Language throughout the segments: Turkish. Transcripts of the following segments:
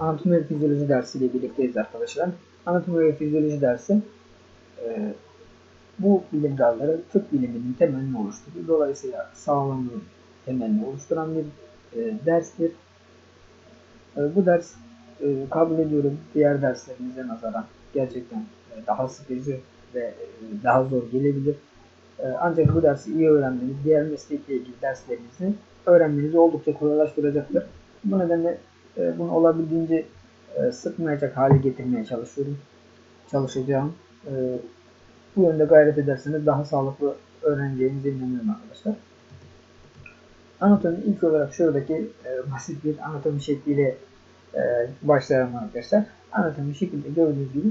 anatomi ve fizyoloji dersiyle birlikteyiz arkadaşlar. Anatomi ve fizyoloji dersi e, bu bilim dalları tıp biliminin temelini oluşturur. Dolayısıyla sağlamlığın temelini oluşturan bir e, derstir. E, bu ders e, kabul ediyorum diğer derslerimize nazaran gerçekten e, daha sıkıcı ve e, daha zor gelebilir. E, ancak bu dersi iyi öğrenmeniz diğer meslekle ilgili derslerinizi öğrenmenizi oldukça kolaylaştıracaktır. Bu nedenle e, bunu olabildiğince e, sıkmayacak hale getirmeye çalışıyorum. Çalışacağım. E, bu yönde gayret ederseniz daha sağlıklı öğreneceğinize inanıyorum arkadaşlar. Anatomi ilk olarak şuradaki basit bir anatomi şekliyle başlayalım arkadaşlar. Anatomi şekilde gördüğünüz gibi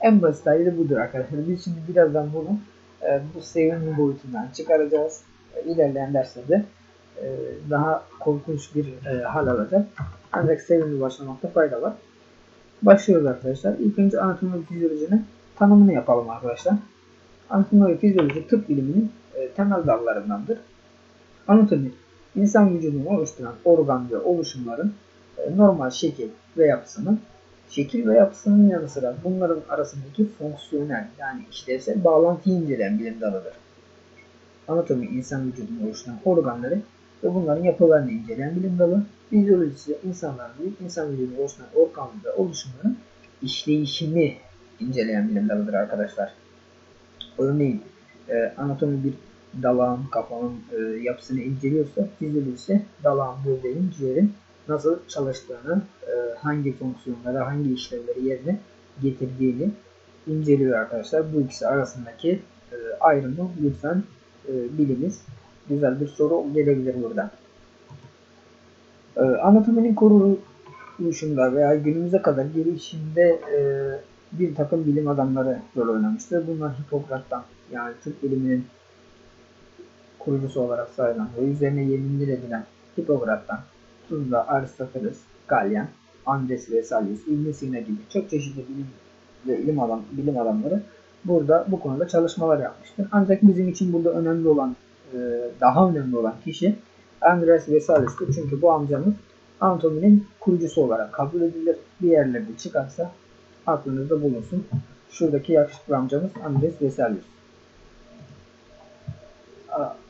en basit hali de budur arkadaşlar. Biz şimdi birazdan bunu bu sevimli boyutundan çıkaracağız. E, ilerleyen derslerde e, daha korkunç bir e, hal alacak. Ancak sevimli başlamakta fayda var. Başlıyoruz arkadaşlar. İlk önce anatomi fizyolojinin tanımını yapalım arkadaşlar. Anatomi fizyoloji tıp biliminin e, temel dallarındandır. Anatomi, insan vücudunu oluşturan organ ve oluşumların normal şekil ve yapısını, şekil ve yapısının yanı sıra bunların arasındaki fonksiyonel yani işlevsel bağlantıyı inceleyen bilim dalıdır. Anatomi, insan vücudunu oluşturan organları ve bunların yapılarını inceleyen bilim dalı. Fizyoloji ise insanların değil, insan vücudunu oluşturan organ ve oluşumların işleyişini inceleyen bilim dalıdır arkadaşlar. Örneğin e, anatomi bir dalağın, kafanın e, yapısını inceliyorsa fizyoloji ise dalağın, böbreğin, ciğerin nasıl çalıştığını, e, hangi fonksiyonları, hangi işlevleri yerine getirdiğini inceliyor arkadaşlar. Bu ikisi arasındaki e, ayrımı lütfen e, biliniz. Güzel bir soru gelebilir burada. E, anatominin kuruluşunda veya günümüze kadar gelişimde e, bir takım bilim adamları rol oynamıştır. Bunlar Hipokrat'tan yani tıp biliminin kurucusu olarak sayılan ve üzerine yeminler edilen Hipokrat'tan Tuzla, Aristoteles, Gallen, Andres Vesalius, İbn Sina gibi çok çeşitli bilim ve ilim adam, bilim adamları burada bu konuda çalışmalar yapmıştır. Ancak bizim için burada önemli olan, daha önemli olan kişi Andres Vesalius'tur. Çünkü bu amcamız anatominin kurucusu olarak kabul edilir. Bir yerlerde çıkarsa aklınızda bulunsun. Şuradaki yakışıklı amcamız Andres Vesalius.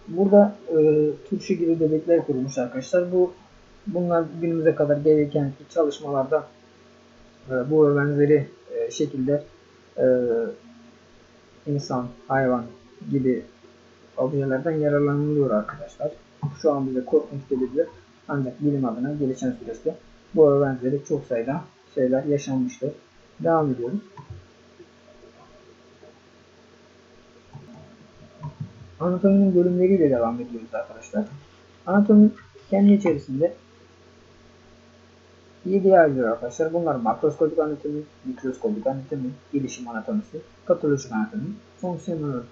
Burada e, turşu gibi bebekler kurulmuş arkadaşlar. Bu bunlar günümüze kadar gereken çalışmalarda e, bu benzeri e, şekilde e, insan, hayvan gibi objelerden yararlanılıyor arkadaşlar. Şu an bize korkunç gelebilir. Ancak bilim adına gelişen süreçte bu benzeri çok sayıda şeyler yaşanmıştır. Devam ediyoruz. Anatominin bölümleriyle devam ediyoruz arkadaşlar. Anatomi kendi içerisinde 7'ye ayrılıyor arkadaşlar. Bunlar makroskopik anatomi, mikroskopik anatomi, gelişim anatomisi, patolojik anatomi, fonksiyonel anatomi,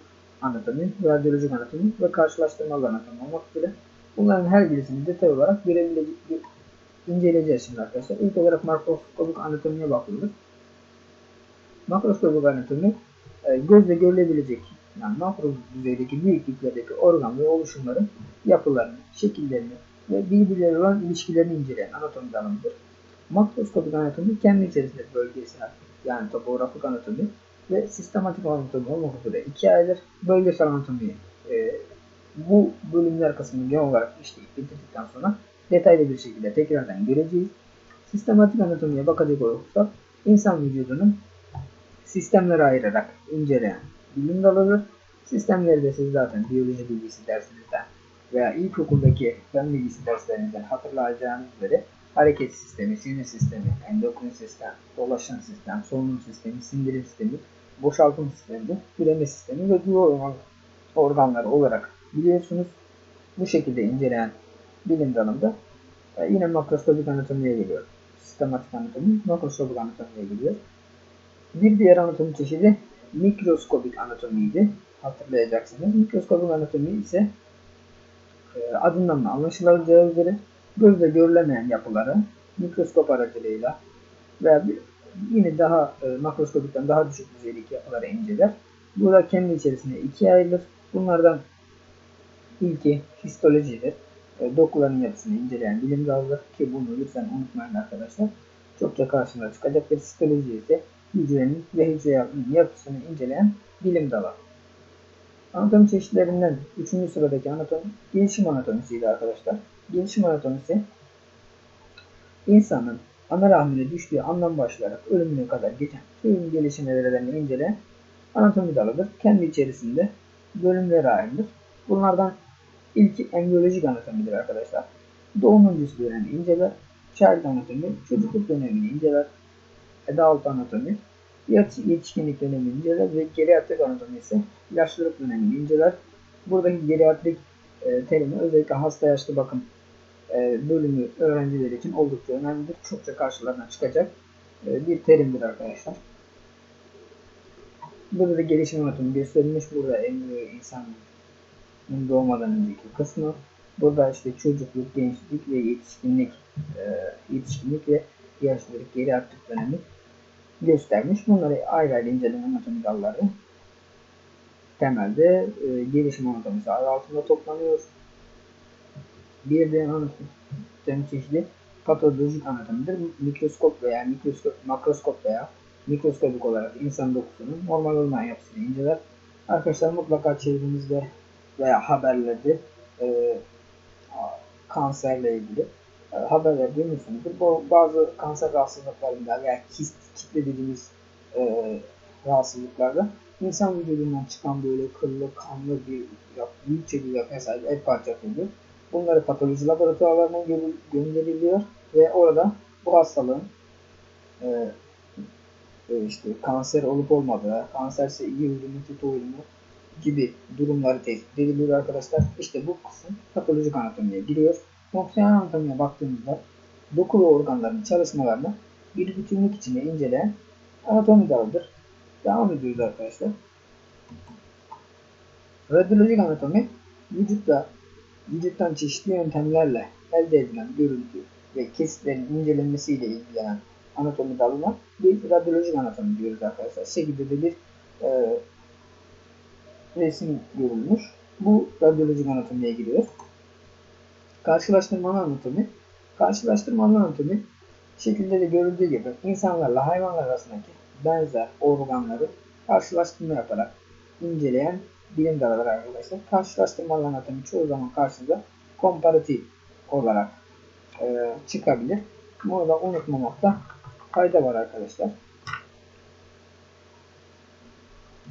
radyolojik anatomi ve karşılaştırmalı anatomi olmak üzere bunların her birisini detay olarak görebilecek, inceleyeceğiz şimdi arkadaşlar. İlk olarak makroskopik anatomiye bakıyoruz. Makroskopik anatomi e, gözle görülebilecek yani makro düzeydeki büyüklüklerdeki organ ve oluşumların yapılarını, şekillerini ve birbirleriyle olan ilişkilerini inceleyen anatomi dalımıdır. Makroskopik anatomi kendi içerisinde bölgesel yani topografik anatomi ve sistematik anatomi olmak üzere ikiye ayrılır. Bölgesel anatomi e, bu bölümler kısmını genel olarak işleyip bitirdikten sonra detaylı bir şekilde tekrardan göreceğiz. Sistematik anatomiye bakacak olursak insan vücudunun sistemlere ayırarak inceleyen bilim dalıdır. Sistemleri de siz zaten biyoloji bilgisi dersinizden veya ilkokuldaki fen bilgisi derslerinizden hatırlayacağınız üzere hareket sistemi, sinir sistemi, endokrin sistem, dolaşım sistem, solunum sistemi, sindirim sistemi, boşaltım sistemi, üreme sistemi ve duyu organları olarak biliyorsunuz. Bu şekilde inceleyen bilim dalında e, yine makroskopik anatomiye geliyor. Sistematik anatomi, makroskopik anatomiye geliyor. Bir diğer anatomi çeşidi mikroskopik anatomiydi. Hatırlayacaksınız. Mikroskopik anatomi ise e, adından da anlaşılacağı üzere gözle görülemeyen yapıları mikroskop aracılığıyla veya bir, yine daha e, makroskopikten daha düşük düzeydeki yapıları inceler. Bu da kendi içerisinde ikiye ayrılır. Bunlardan ilki histolojidir. E, dokuların yapısını inceleyen bilim dalıdır ki bunu lütfen unutmayın arkadaşlar. çokça karşımıza çıkacak bir histoloji ise hücrenin ve hücre yapısını inceleyen bilim dalı. Anatomi çeşitlerinden 3. sıradaki anatomi gelişim anatomisiydi arkadaşlar. Gelişim anatomisi insanın ana rahmine düştüğü andan başlayarak ölümüne kadar geçen tüm gelişim evrelerini inceleyen anatomi dalıdır. Kendi içerisinde bölümlere ayrılır. Bunlardan ilki embriyolojik anatomidir arkadaşlar. Doğum öncesi dönemi inceler. Child anatomi çocukluk dönemini inceler. Adult anatomi yetişkinlik dönemini inceler ve geriatrik anatomi ise yaşlılık dönemini inceler. Buradaki geriatrik e, terimi özellikle hasta yaşlı bakım e, bölümü öğrenciler için oldukça önemlidir. Çokça karşılarına çıkacak e, bir terimdir arkadaşlar. Burada da gelişim anatomi gösterilmiş. Burada embriyo insanın doğmadan önceki kısmı. Burada işte çocukluk, gençlik ve yetişkinlik, e, yetişkinlik ve yaşlılık, geriatrik dönemi göstermiş. Bunları ayrı ayrı inceleme anatomi dalları temelde gelişim anatomisi adı altında toplanıyor. Bir de anatomi çeşidi patolojik anatomidir. Mikroskop veya mikroskop, makroskop veya mikroskopik olarak insan dokusunun normal olmayan yapısını inceler. Arkadaşlar mutlaka çevrenizde veya haberlerde e, kanserle ilgili e, haberler duymuşsunuzdur. Bu bazı kanser rahatsızlıklarında veya kist, kitle dediğimiz e, rahatsızlıklarda insan vücudundan çıkan böyle kıllı, kanlı bir büyükçe bir yapıya sahip et parçası. Bunları patoloji laboratuvarlarına gö- gönderiliyor ve orada bu hastalığın e, e, işte kanser olup olmadığı, kanserse iyi uyumu, kötü uyumu gibi durumları tespit ediliyor arkadaşlar. İşte bu kısım patolojik anatomiye giriyor. Fonksiyonel anatomiye baktığımızda doku ve organların çalışmalarını bir bütünlük içinde inceleyen anatomi dalıdır. Devam ediyoruz arkadaşlar. Radyolojik anatomi vücutta vücuttan çeşitli yöntemlerle elde edilen görüntü ve kesitlerin incelenmesiyle ilgilenen anatomi dalına bir radyolojik anatomi diyoruz arkadaşlar. Şekilde de bir e, resim görülmüş. Bu radyolojik anatomiye giriyor. Karşılaştırmalı anatomi. Karşılaştırmalı anatomi şekilde de görüldüğü gibi insanlarla hayvanlar arasındaki benzer organları karşılaştırma yaparak inceleyen bilim dalıdır arkadaşlar. Karşılaştırmalı anatomi çoğu zaman karşımıza komparatif olarak e, çıkabilir. Bunu da unutmamakta fayda var arkadaşlar.